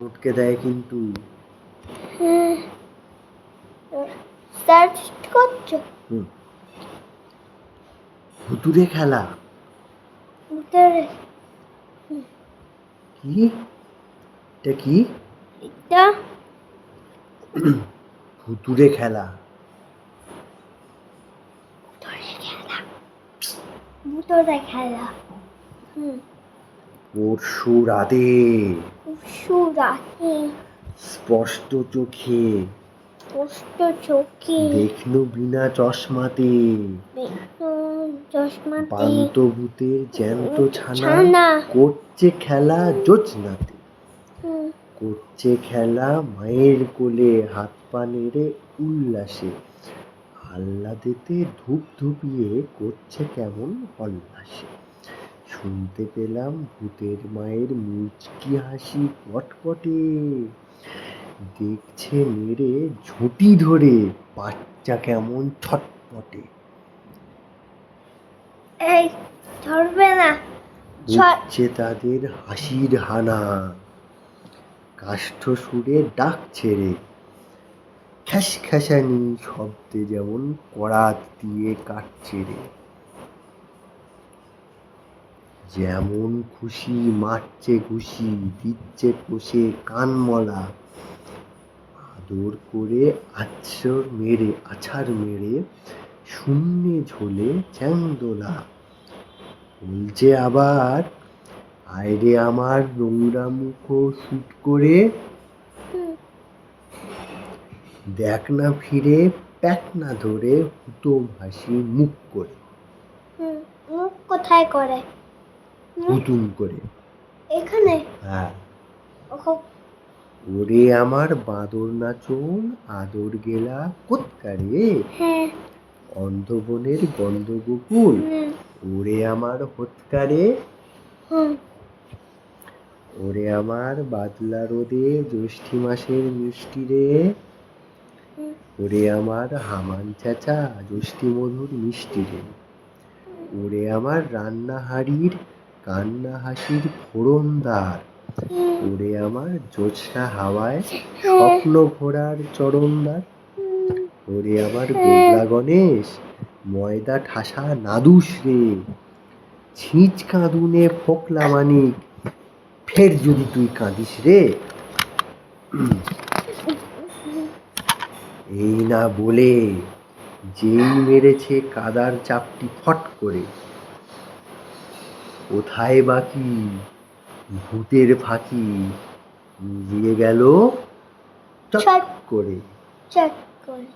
উটকে দেয় কিন্তু। হ্যাঁ। সার্চ করছ? ভুতুরে খেলা। ভিতরে কি? এটা কি? এটা? ভুতুরে খেলা। ভিতরে খেলা। পরশু রাতে পশু স্পষ্ট চোখে। কষ্ট চোখে। দেখল বিনা চশমাতে। চশমাতে। জ্যান্ত ছানা করছে খেলা জোছনাতে করছে খেলা মায়ের কোলে হাত পা নেড়ে উল্লাসে। আহ্লাদেতে ধূপ ধুপিয়ে করছে কেমন হল্লাসে। শুনতে পেলাম ভূতের মায়ের মুচকি হাসি পটপটে দেখছে মেরে ঝুঁটি ধরে বাচ্চা কেমন ছটপটে। এই ধরবে না। উঠছে তাদের হাসির হানা। কাষ্ঠ সুরে ডাক ছেড়ে খ্যাস খ্যাসানি শব্দে যেমন করাত দিয়ে কাটছে রে। যেমন খুশি, মারছে খুশি, দিচ্ছে কষে কানমলা। আদর করে আছর মেরে, আছাড় মেরে শূন্যে ঝোলে চ্যাংদোলা। বলছে আবার, আয়রে আমার নোংরা মুখ শুট করে দেখ না ফিরে, প্যাক না ধরে হুতোম হাসি মুখ করে। মুখ কোথায় করে? হুতুম করে। এখানে? হ্যাঁ। ওরে আমার বাঁদর নাচন আদর গেলা কোৎকারে হ্যাঁ। অন্ধবনের গন্ধগোকুল হুম, ওরে আমার হৎকারে ওরে আমার বাদলা রোদে জ্যৈষ্ঠী মাসের মিষ্টি রে? ওরে আমার হামান চাচা জ্যৈষ্ঠী মধুর মিষ্টি রে? ওরে আমার রান্না হাড়ির কান্না হাসির ফোড়নদার ওরে আমার জ্যোৎস্না হাওয়ায় স্বপ্ন ঘোড়ার হুম, ওরে আমার গোবলা গণেশ ময়দা ঠাসা নাদুস রে। ছিঁচ কাঁদুনে ফোকলা মানিক ফের যদি তুই কাঁদিস রে। এই না বলে যেই মেরেছে কাদার চাপটি ফট করে। কোথায় বাকি ভূতের ফাঁকি দিয়ে গেল? চট চট করে। চট করে।